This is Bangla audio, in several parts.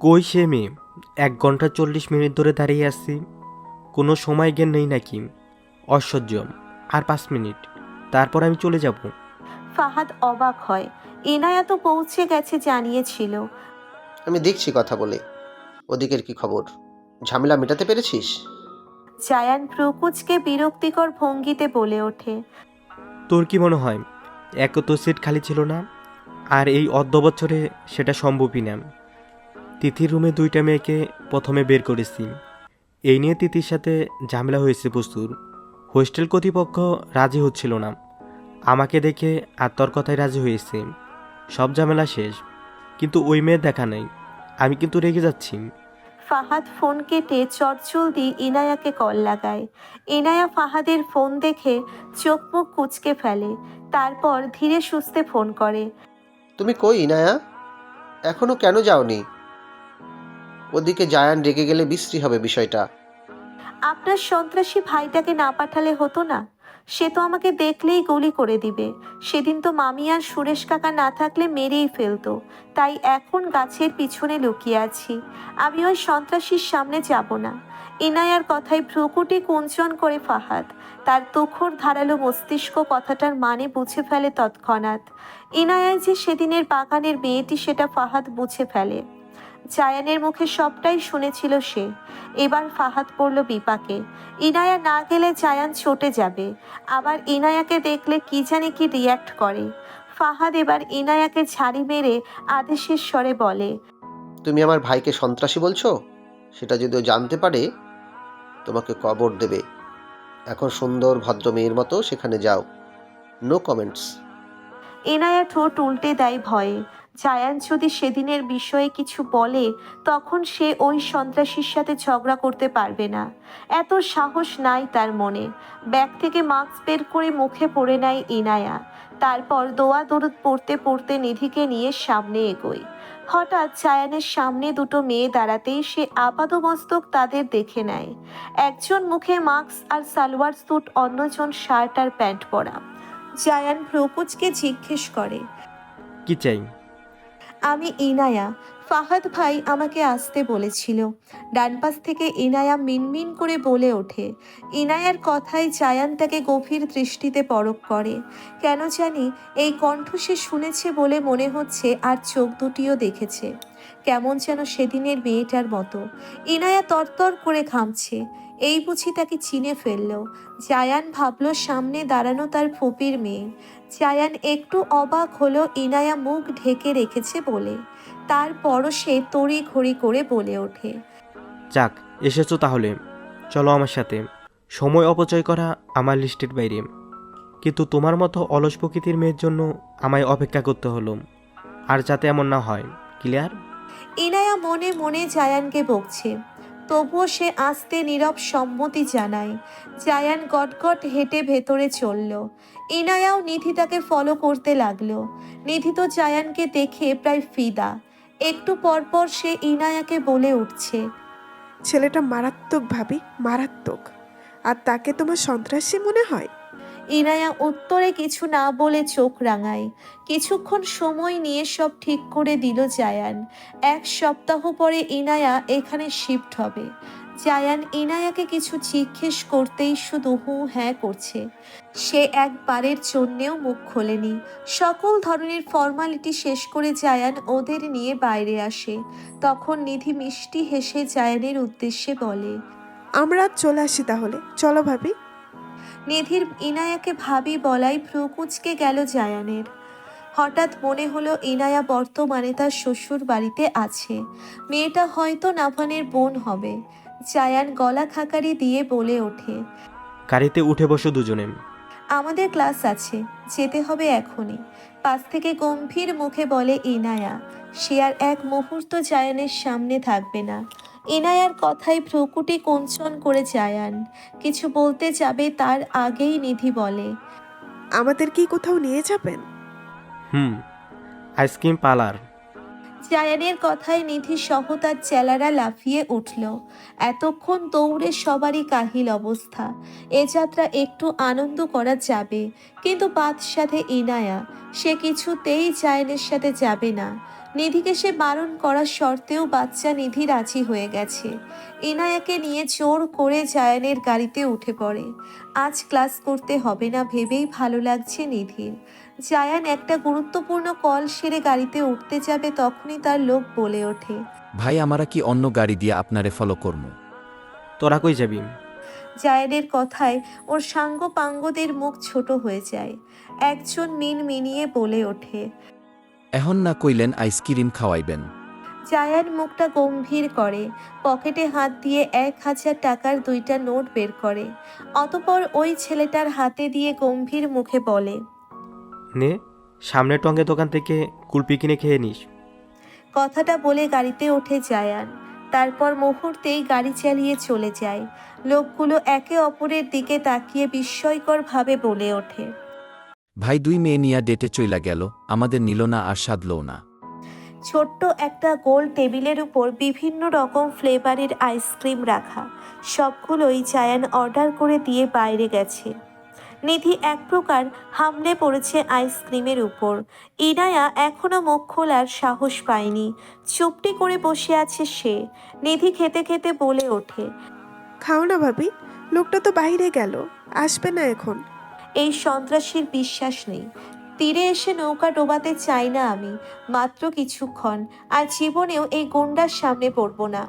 কই সে মেয়ে? এক ঘণ্টা চল্লিশ মিনিট ধরে দাঁড়িয়ে আছি। কোনো সময় জ্ঞান নেই নাকি? অসহ্য আর পাঁচ মিনিট। তারপর আমি চলে যাব। ফাহাদ অবাক হয়। ইনায়া তো পৌঁছে গেছে জানিয়েছিল। আমি দেখছি কথা বলে। ওদিকের কি খবর? ঝামেলা মেটাতে পেরেছিস? জায়ান প্রকুচকে বিরক্তিকর ভঙ্গিতে বলে ওঠে। তোর কি মনে হয়? এক তো সিট খালি ছিল না আর এই অর্ধ বছরে সেটা সম্ভবই না। তিথির রুমে দুইটা মেয়েকে প্রথমে বের করেছি। এই নিয়ে তিথির সাথে ঝামেলা হয়েছে প্রচুর। হোস্টেল কর্তৃপক্ষ রাজি হচ্ছিল না। আমাকে দেখে আর তোর কথায় রাজি হয়েছে। সব ঝামেলা শেষ। কিন্তু ওই মেয়ের দেখা নেই। আমি কিন্তু রেগে যাচ্ছি। ফাহাদ ফোন কেটে চটচল দিয়ে ইনায়াকে কল লাগায়। ইনায়া ফাহাদের ফোন দেখে চোখ মুখ কুচকে ফেলে। তারপর ধীরে সুস্থে ফোন করে। তুমি কই ইনায়া? এখনও কেন যাওনি? ওদিকে জায়ান রেগে গেলে বিশ্রী হবে বিষয়টা। আপনার সন্ত্রাসী ভাইটাকে না পাঠালে হতো না? সে তো আমাকে দেখলেই গুলি করে দিবে। সেদিন তো মামি আর সুরেশ কাকা না থাকলে মেরেই ফেলতো। তাই এখন গাছের পিছনে লুকিয়ে আছি। আমি ওই সন্ত্রাসীর সামনে যাব না। ইনায়ার কথায় ভ্রুকুটি কুঞ্চন করে ফাহাদ। তার তুখর ধারালো মস্তিষ্ক কথাটার মানে বুঝে ফেলে তৎক্ষণাৎ। ইনায়ায় যে সেদিনের বাগানের মেয়েটি সেটা ফাহাদ বুঝে ফেলে। জায়ানের মুখে সবটাই শুনেছিল সে। এবার ফাহাদ পড়ল বিপাকে। ইনায়া না গেলে জায়ান ছুটে যাবে। আবার ইনায়াকে দেখলে কি জানি কি রিয়্যাক্ট করে। ফাহাদ এবার ইনায়াকে ছাড়ি মেরে আদেশের স্বরে বলে তুমি আমার ভাইকে সন্ত্রাসী বলছো? সেটা যদিও জানতে পারে তোমাকে কবর দেবে। এখন সুন্দর ভদ্র মেয়ের মতো সেখানে যাও। নো কমেন্টস এনায়া ঠোঁট উল্টে দেয় ভয়ে। জায়ান যদি সেদিনের বিষয়ে কিছু বলে, তখন সে ওই সন্ত্রাসীর সাথে ঝগড়া করতে পারবে না। এত সাহস নাই তার মনে। ব্যাগ থেকে মাস্ক বের করে মুখে পড়ে নেয় ইনায়া। তারপর দোয়া দরুদ পড়তে পড়তে নিধিকে নিয়ে সামনে এগোয়। হঠাৎ জায়ানের সামনে দুটো মেয়ে দাঁড়াতেই সে আপাদমস্তক তাদের দেখে নেয়। একজন মুখে মাস্ক আর সালোয়ার স্যুট, অন্যজন শার্ট আর প্যান্ট পরা। জায়ান প্রকুচকে জিজ্ঞেস করে, কি চাই? আমি ইনায়া। ফাহাদ ভাই আমাকে আসতে বলেছিল। ডান পাশ থেকে ইনায়া মিনমিন করে বলে ওঠে। ইনায়ার কথায় জায়ান তাকে গভীর দৃষ্টিতে পরক করে। কেন জানি এই কণ্ঠ সে শুনেছে বলে মনে হচ্ছে আর চোখ দুটিও দেখেছে। কেমন যেন সেদিনের মেয়েটার মতো। ইনায়া তরতর করে ঘামছে। এই বুঝি তাকে চিনে ফেলল। জায়ান ভাবল সামনে দাঁড়ানো তার ফুপির মেয়ে। জায়ান একটু অবাক হলো ইনায়া মুখ ঢেকে রেখেছে বলে। তারপরও সে তড়ি ঘড়ি করে বলে ওঠে যাক এসেছ তাহলে। চলো আমার সাথে। সময় অপচয় করা আমার লিস্টের বাইরে। কিন্তু তোমার মতো অলস প্রকৃতির মেয়ের জন্য আমায় অপেক্ষা করতে হলো। আর যাতে এমন না হয় ক্লিয়ার? ইনায়া মনে মনে জায়ানকে বকছে। তবুও সে আস্তে নীরব সম্মতি জানায়। জায়ান গটগট হেঁটে ভেতরে চলল। ইনায়াও নিধি তাকে ফলো করতে লাগল। নিধি তো জায়ানকে দেখে প্রায় ফিদা। একটু পরপর সে ইনায়াকে বলে উঠছে ছেলেটা মারাত্মক ভাবি মারাত্মক। আর তাকে তোমার সন্ত্রাসী মনে হয়? ইনায়া উত্তরে কিছু না বলে চোখ রাঙায়। কিছুক্ষণ সময় নিয়ে সব ঠিক করে দিল জায়ান। এক সপ্তাহ পরে ইনায়া এখানে শিফট হবে। জায়ান ইনায়াকে কিছু জিজ্ঞেস করতেই শুধু হু হ্যাঁ করছে। সে একবারের জন্যেও মুখ খোলেনি। সকল ধরনের ফর্মালিটি শেষ করে জায়ান ওদের নিয়ে বাইরে আসে। তখন নিধি মিষ্টি হেসে জায়ানের উদ্দেশ্যে বলে আমরা চলে আসি তাহলে। চলো ভাবি। নিধির ইনায়াকে ভাবি বলাই ভ্রুকুচকে গেল জায়ানের। হঠাৎ মনে হলো ইনায়া বর্তমানে তার শ্বশুর বাড়িতে আছে। মেয়েটা হয়তো নাভানের বোন হবে। জায়ান গলা খাকারি দিয়ে বলে ওঠে গাড়িতে উঠে বসো দুজনে। আমাদের ক্লাস আছে যেতে হবে এখনই। পাশ থেকে গম্ভীর মুখে বলে ইনায়া সে আর এক মুহূর্ত জায়ানের সামনে থাকবে না। ইনায়ার কথায় ভ্রুকুটি কুঞ্চন করে জায়ান কিছু বলতে যাবে তার আগেই নিধি বলে। আমাদের কি কোথাও নিয়ে যাবেন? হুম আইসক্রিম পার্লার। জায়ানের কথায় নিধি সহ তার চেলারা লাফিয়ে উঠল। এতক্ষণ দৌড়ে সবারই কাহিল অবস্থা। এ যাত্রা একটু আনন্দ করা যাবে, কিন্তু বাদ সাথে ইনায়া, সে কিছুতেই জায়ানের সাথে যাবে না। নিধিকে সে বারণ করার সত্ত্বেও বাচ্চা নিধি রাজি হয়ে গেছে। ইনায়াকে নিয়ে জোর করে জায়ানের গাড়িতে উঠে পড়ে। আজ ক্লাস করতে হবে না ভেবেই ভালো লাগছে নিধির। জায়ান একটা গুরুত্বপূর্ণ কল সেরে গাড়িতে উঠতে যাবে তখনই তার লোক বলে ওঠে। ভাই আমরা কি অন্য গাড়ি দিয়ে আপনারে ফলো করব তোরা কই যাবি? জায়ানের কথায় ওর সাঙ্গ পাঙ্গদের মুখ ছোট হয়ে যায়। একজন মিন মিনিয়ে বলে ওঠে এখন না কইলেন আইসক্রিম খাওয়াইবেন। জায়ান মুখটা গম্ভীর করে পকেটে হাত দিয়ে এক হাজার টাকার দুইটা নোট বের করে। অতপর ওই ছেলেটার হাতে দিয়ে গম্ভীর মুখে বলে নে সামনের টঙ্গে দোকান থেকে কুলপি কিনে খেয়ে নিস। কথাটা বলে গাড়িতে ওঠে জায়ান। তারপর মুহূর্তেই গাড়ি চালিয়ে চলে যায়। লোকগুলো একে অপরের দিকে তাকিয়ে বিস্ময়করভাবে বলে ওঠে। ভাই দুই মেয়ে নিয়া ডেটে চইলা গেল। আমাদের নিল না আর সাধলও না। ছোট্ট একটা গোল টেবিলের উপর বিভিন্ন রকম ফ্লেভারের আইসক্রিম রাখা। সবগুলোই জায়ান অর্ডার করে দিয়ে বাইরে গেছে। নিধি এক প্রকার হামলে পড়েছে আইসক্রিমের উপর। ইনায়া এখনও মুখ খোলার সাহস পায়নি। চুপটি করে বসে আছে সে। নিধি খেতে খেতে বলে ওঠে খাও না ভাবি লোকটা তো বাইরে গেল আসবে না এখন। এই সন্ত্রাসীর বিশ্বাস নেই। তীরে এসে নৌকা ডোবাতে চাই না আমি মাত্র কিছুক্ষণ আর জীবনেও এই গুন্ডার সামনে পড়ব না।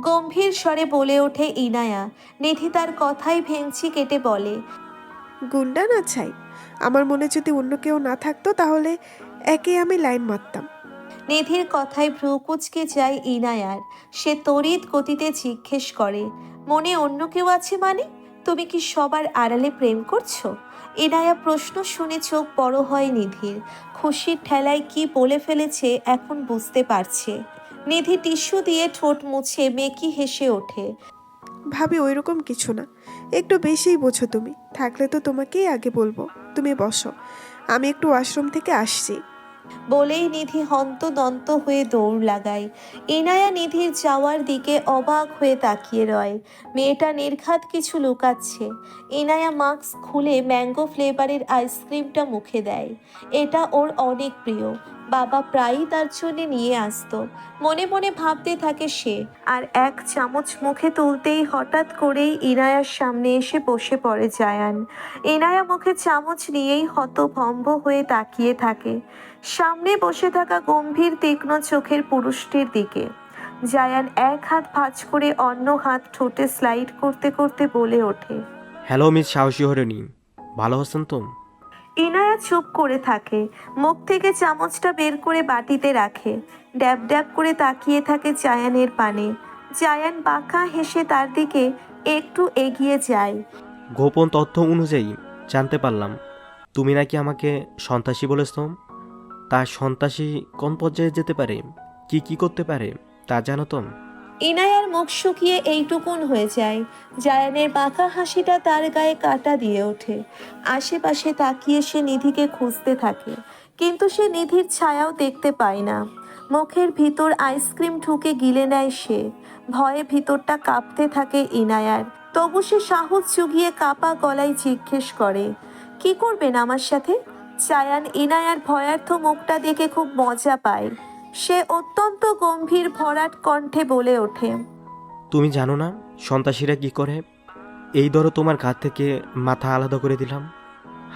গম্ভীর স্বরে বলে ওঠে ইনায়া। নিধি তার কথাই ভেঙচি কেটে বলে গুন্ডা না চাই আমার মনে যদি অন্য কেউ না থাকতো, তাহলে একে আমি লাইন মারতাম। নিধির কথায় ভ্রু কুচকে যায় ইনায়ার। সে তড়িৎ গতিতে জিজ্ঞেস করে, মনে অন্য কেউ আছে মানে? তুমি কি সবার আড়ালে প্রেম করছ? ইনায়া প্রশ্ন শুনে চোখ বড় হয় নিধির। খুশির ঠেলায় কি বলে ফেলেছে এখন বুঝতে পারছে। নিধি টিস্যু দিয়ে ঠোঁট মুছে মেকি হেসে ওঠে। ভাবি ওইরকম কিছু না। একটু বেশিই বোঝো তুমি, থাকলে তো তোমাকেই আগে বলব। তুমি বসো, আমি একটু ওয়াশরুম থেকে আসছি। বলেই নিধি হন্তদন্ত হয়ে দৌড় লাগায়। ইনায়া নিধির যাওয়ার দিকে অবাক হয়ে তাকিয়ে রয়। মেয়েটা নির্ঘাত কিছু লুকাচ্ছে। ইনায়া মাস্ক খুলে ম্যাঙ্গো ফ্লেভারের আইসক্রিমটা মুখে দেয়। এটা ওর অনেক প্রিয়। বাবা প্রায়ই তার জন্য নিয়ে আসতো। মনে মনে ভাবতে থাকে সে। আর এক চামচ মুখে তুলতেই হঠাৎ করেই ইনায়ার সামনে এসে বসে পড়ে জায়ান। ইনায়া মুখে চামচ নিয়েই হতভম্ব হয়ে তাকিয়ে থাকে। সামনে বসে থাকা গম্ভীর, তীক্ষ্ণ চোখের পুরুষটির দিকে। জায়ান এক হাত ভাঁজ করে অন্য হাত ঠোঁটে স্লাইড করতে করতে বলে ওঠে। হ্যালো, মিস সাহসী হরিণী। ভালো আছেন তো? ইনায়া চুপ করে থাকে। মুখ থেকে চামচটা বের করে বাটিতে রাখে। ড্যাব ড্যাব করে তাকিয়ে থাকে জায়ানের পানে। জায়ান বাঁকা হেসে তার দিকে একটু এগিয়ে যায়। গোপন তথ্য অনুযায়ী জানতে পারলাম, তুমি নাকি আমাকে সন্ত্রাসী বলেছ? তার সন্ত্রাসী কোন পর্যায়ে যেতে পারে? কি কি করতে পারে? তা জানো তো? ইনায়ার মুখ শুকিয়ে এইটুকুন হয়ে যায়। জায়ানের বাঁকা হাসিটা তার গায়ে কাটা দিয়ে ওঠে। আশেপাশে তাকিয়ে সে নিধিকে খুঁজতে থাকে। কিন্তু সে নিধির ছায়াও দেখতে পায় না। মুখের ভিতর আইসক্রিম ঢুকে গিলে নেয় সে। ভয়ে ভিতরটা কাঁপতে থাকে ইনায়ার। তবু সে সাহস জুগিয়ে কাপা গলায় জিজ্ঞেস করে, কি করবেন আমার সাথে? চায়ান ইনায়ার ভয়ার্থ মুখটা দেখে খুব মজা পায়। সে অত্যন্ত গম্ভীর ভরাট কণ্ঠে বলে ওঠে। তুমি জানো না সন্ত্রাসীরা কি করে? এই ধরো তোমার ঘাত থেকে মাথা আলাদা করে দিলাম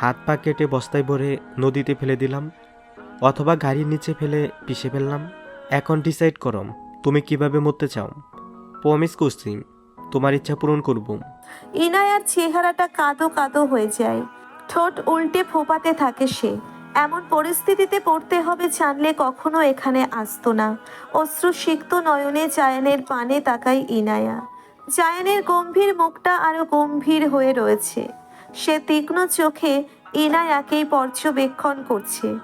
হাত পা কেটে বস্তায় ভরে নদীতে ফেলে দিলাম অথবা গাড়ির নিচে ফেলে পিষে ফেললাম। এখন ডিসাইড করো তুমি কীভাবে মরতে চাও? প্রমিস করছি তোমার ইচ্ছা পূরণ করব। ইনায়ার চেহারাটা কাঁদো কাদো হয়ে যায়। ঠোঁট উল্টে ফোপাতে থাকে সে। এমন পরিস্থিতিতে পড়তে হবে জানলে কখনো এখানে আসতো না। অশ্রু সিক্ত নয়নে জায়ানের পানে তাকায় ইনায়া। জায়ানের গম্ভীর মুখটা আরও গম্ভীর হয়ে রয়েছে। সে তীক্ষ্ণ চোখে ইনায়াকেই পর্যবেক্ষণ করছে।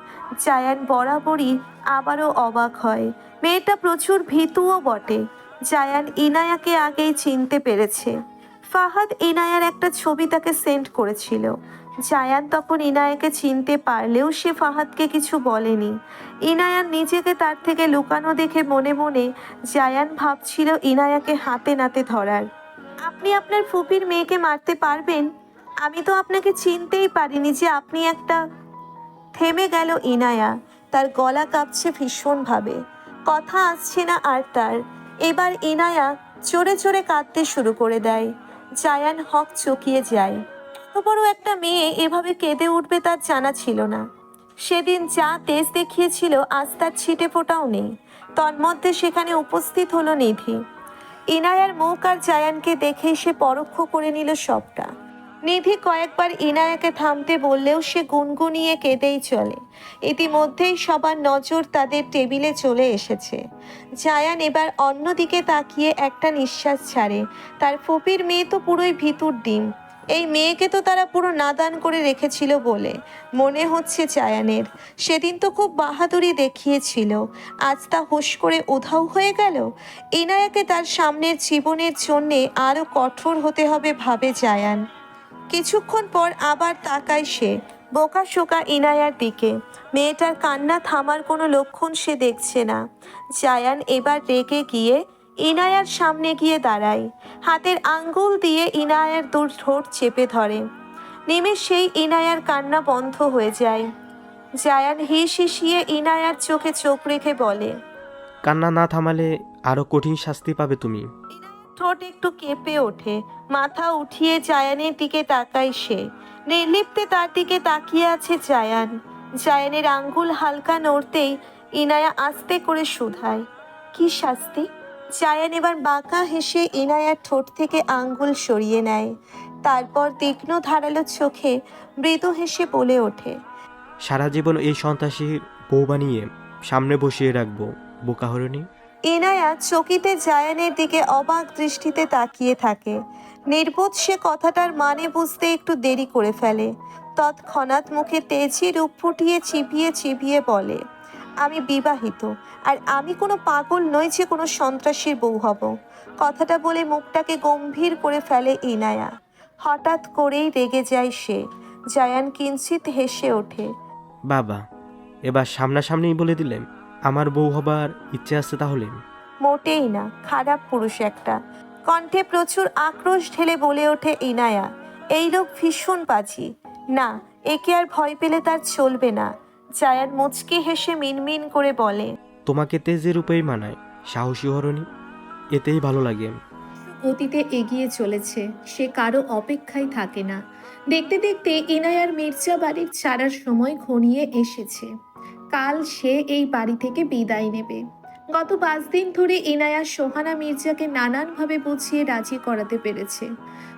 জায়ান বরাবরই আবারও অবাক হয়। মেয়েটা প্রচুর ভীতুও বটে। জায়ান ইনায়াকে আগেই চিনতে পেরেছে। ফাহাদ ইনায়ার একটা ছবি তাকে সেন্ড করেছিল। জায়ান তখন ইনায়াকে চিনতে পারলেও সে ফাহাদকে কিছু বলেনি। ইনায়ান নিজেকে তার থেকে লুকানো দেখে মনে মনে জায়ান ভাবছিল ইনায়াকে হাতে নাতে ধরার। আপনি আপনার ফুপির মেয়েকে মারতে পারবেন? আমি তো আপনাকে চিনতেই পারিনি যে আপনি একটা থেমে গেল ইনায়া। তার গলা কাঁপছে ভীষণভাবে। কথা আসছে না আর তার। এবার ইনায়া চোরে চোরে কাঁদতে শুরু করে দেয়। জায়ান হক চকিয়ে যায়। বড় একটা মেয়ে এভাবে কেঁদে উঠবে তার জানা ছিল না। সেদিন যা তেজ দেখিয়েছিল আজ তার ছিটে ফোটাও নেই। তন্মধ্যে সেখানে উপস্থিত হলো নিধি। ইনায়ার মুখ আর জায়ানকে দেখেই সে পরোক্ষ করে নিল সবটা। নিধি কয়েকবার ইনায়াকে থামতে বললেও সে গুনগুনিয়ে কেঁদেই চলে। ইতিমধ্যেই সবার নজর তাদের টেবিলে চলে এসেছে। জায়ান এবার অন্যদিকে তাকিয়ে একটা নিঃশ্বাস ছাড়ে। তার ফুপির মেয়ে তো পুরোই ভিতুর ডিম। এই মেয়েকে তো তারা পুরো নাদান করে রেখেছিল বলে। মনে হচ্ছে জায়ানের সেদিন তো খুব বাহাদুরি দেখিয়েছিল। আজ তা হুশ করে উধাও হয়ে গেল। ইনায়াকে তার সামনের জীবনের জন্যে আরও কঠোর হতে হবে ভাবে জায়ান কিছুক্ষণ পর আবার তাকায় সে, বোকা শোকা ইনায়ার দিকে। মেয়েটার কান্না থামার কোনো লক্ষণ সে দেখছে না। জায়ান এবার রেগে গিয়ে ইনায়ার সামনে গিয়ে দাঁড়ায়। হাতের আঙ্গুল দিয়ে ইনায়ার দূর ঠোঁট চেপে ধরে। নেমে নিমেষেই ইনায়ার কান্না বন্ধ হয়ে যায়। জায়ান হিস হিসিয়ে ইনায়ার চোখে চোখ রেখে বলে কান্না না থামালে আরও কঠিন শাস্তি পাবে তুমি। ঠোঁট একটু কেঁপে ওঠে। মাথা উঠিয়ে জায়ানের দিকে তাকায় সে। নির্লিপ্তে তার দিকে তাকিয়ে আছে জায়ান। জায়ানের আঙ্গুল হালকা নড়তেই ইনায়া আস্তে করে শুধায়। কি শাস্তি? জায়ান এবার বাঁকা হেসে ইনায়ার ঠোঁট থেকে আঙ্গুল সরিয়ে নেয়। তারপর তীক্ষ্ণ ধারালো চোখে মৃদু হেসে বলে ওঠে সারা জীবন এই সন্ত্রাসীর বউ বানিয়ে সামনে বসিয়ে রাখব বোকা হরণি ইনায়া চকিতে জায়ানের দিকে অবাক দৃষ্টিতে তাকিয়ে থাকে। নির্বোধ সে কথাটার মানে বুঝতে একটু দেরি করে ফেলে। তৎক্ষণাৎ মুখে তেজি রূপ ফুটিয়ে চিবিয়ে চিবিয়ে বলে আমি বিবাহিত আর আমি কোনো পাগল নই যে কোনো সন্ত্রাসীর বউ হব। কথাটা বলে মুখটাকে গম্ভীর করে ফেলে ইনায়া। হঠাৎ করেই রেগে যায় সে। জায়ান কিঞ্চিত হেসে ওঠে। বাবা এবার সামনাসামনিই বলে দিলেন আমার বউ হবার ইচ্ছে আছে তাহলে। মোটেই না খারাপ পুরুষ একটা। কণ্ঠে প্রচুর আক্রোশ ঢেলে বলে ওঠে ইনায়া। এই লোক ভীষণ বাজি। না একে আর ভয় পেলে তার চলবে না। জায়ান মুচকি হেসে মিনমিন করে বলে তোমাকে তেজের রূপেই মানায় সাহসী হরণি এতেই ভালো লাগে অতীতে এগিয়ে চলেছে সে কারও অপেক্ষায় থাকে না। দেখতে দেখতে ইনায়ার মির্জা বাড়ির ছাড়ার সময় ঘনিয়ে এসেছে। কাল সে এই বাড়ি থেকে বিদায় নেবে। গত পাঁচ দিন ধরে এনায়া সোহানা মির্জাকে নানানভাবে বুঝিয়ে রাজি করাতে পেরেছে।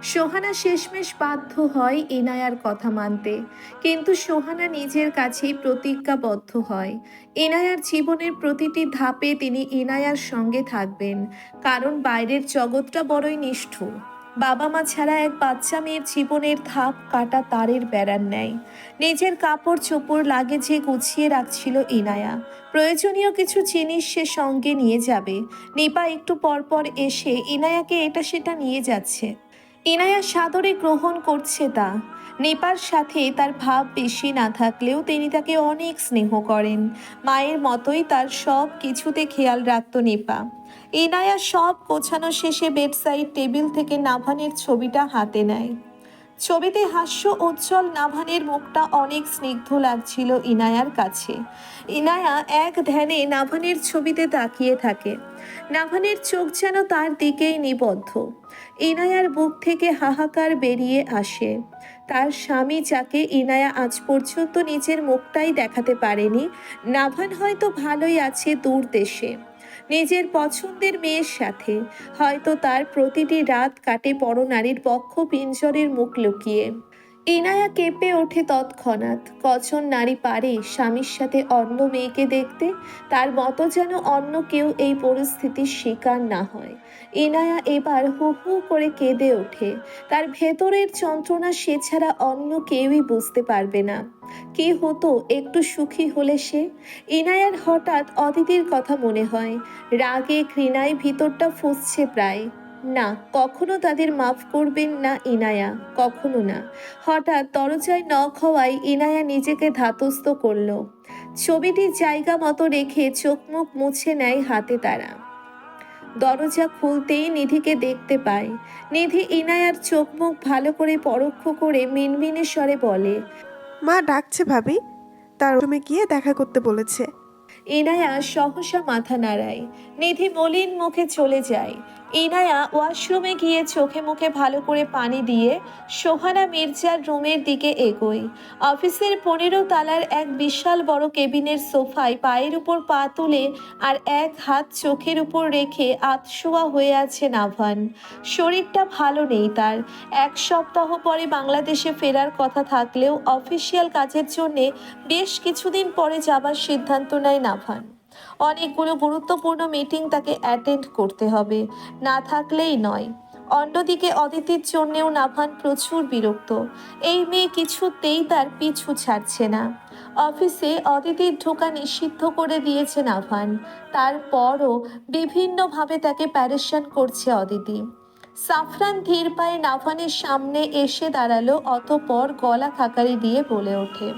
সোহানা শেষমেশ বাধ্য হয় এনায়ার কথা মানতে। কিন্তু সোহানা নিজের কাছেই প্রতিজ্ঞাবদ্ধ হয়। এনায়ার জীবনের প্রতিটি ধাপে তিনি এনায়ার সঙ্গে থাকবেন। কারণ বাইরের জগৎটা বড়ই নিষ্ঠুর। বাবা মা ছাড়া এক বাচ্চা মেয়ের জীবনের ধাপ কাটা তারের বেড়ার নেয় নিজের কাপড় চোপড় লাগেজে গুছিয়ে রাখছিল ইনায়া। প্রয়োজনীয় কিছু জিনিস সে সঙ্গে নিয়ে যাবে। নিপা একটু পরপর এসে ইনায়াকে এটা সেটা নিয়ে যাচ্ছে। ইনায়া সাদরে গ্রহণ করছে তা। নিপার সাথে তার ভাব বেশি না থাকলেও তিনি তাকে অনেক স্নেহ করেন। মায়ের মতোই তার সব কিছুতে খেয়াল রাখত নেপা। ইনায়া সব গোছানো শেষে বেডসাইড টেবিল থেকে নাভানের ছবিটা হাতে নেয়। ছবিতে হাস্য উজ্জ্বল নাভানের মুখটা অনেক স্নিগ্ধ লাগছিল ইনায়ার কাছে। ইনায়া এক ধ্যানে নাভানের ছবিতে তাকিয়ে থাকে। নাভানের চোখ যেন তার দিকেই নিবদ্ধ। ইনায়ার বুক থেকে হাহাকার বেরিয়ে আসে। তার স্বামী যাকে ইনায়া আজ পর্যন্ত নিজের মুখটাই দেখাতে পারেনি, নাভান হয়তো ভালোই আছে দূর দেশে। নিজের পছন্দের মেয়ের সাথে। হয়তো তার প্রতিটি রাত কাটে পরনারীর বক্ষ পিঞ্জরের মুখ লুকিয়ে। ইনায়া কেঁপে ওঠে তৎক্ষণাৎ। কজন নারী পারে স্বামীর সাথে অন্য মেয়েকে দেখতে? তার মতো যেন অন্য কেউ এই পরিস্থিতির শিকার না হয়। ইনায়া এবার হু হু করে কেঁদে ওঠে। তার ভেতরের যন্ত্রণা সে ছাড়া অন্য কেউই বুঝতে পারবে না। কি হতো একটু সুখী হলে সে? ইনায়ার হঠাৎ অদিতির কথা মনে হয়। রাগে ঘৃণায় ভিতরটা ফুসছে প্রায়। না, কখনো তাদের মাফ করবেন না ইনায়া, কখনো না। হঠাৎ দরজায় নখ হওয়ায় ইনায়া নিজেকে ধাতস্থ করল। ছবিটির জায়গা মতো রেখে চোখ মুখ মুছে নেয় হাতে তারা। দরজা খুলতেই নিধিকে দেখতে পায়। নিধি ইনায়ার চোখ মুখ ভালো করে পরোক্ষ করে মিনমিনে স্বরে বলে মা ডাকছে ভাবি। তার রুমে গিয়ে দেখা করতে বলেছে। ইনায়া সহসা মাথা নাড়ায়। নিধি মলিন মুখে চলে যায়। ইনায়া ওয়াশরুমে গিয়ে চোখে মুখে ভালো করে পানি দিয়ে সোহানা মির্জার রুমের দিকে এগোয়। অফিসের পনেরো তালার এক বিশাল বড় কেবিনের সোফায় পায়ের উপর পা তুলে আর এক হাত চোখের উপর রেখে আতশোয়া হয়ে আছে নাভান। শরীরটা ভালো নেই তার। এক সপ্তাহ পরে বাংলাদেশে ফেরার কথা থাকলেও অফিসিয়াল কাজের জন্যে বেশ কিছুদিন পরে যাবার সিদ্ধান্ত নেয় নাভান। অনেকগুলো গুরুত্বপূর্ণ মিটিং তাকে অ্যাটেন্ড করতে হবে। না থাকলেই নয়। অন্যদিকে অদিতির জন্যেও নাভান প্রচুর বিরক্ত। এই মেয়ে কিছুতেই তার পিছু ছাড়ছে না। অফিসে অদিতির ঢোকা নিষিদ্ধ করে দিয়েছে নাভান। তারপরও বিভিন্নভাবে তাকে প্যারেশান করছে অদিতি। সাফরান ধীর পায়ে নাভানের সামনে এসে দাঁড়াল, অতপর গলা খাকারি দিয়ে বলে ওঠে।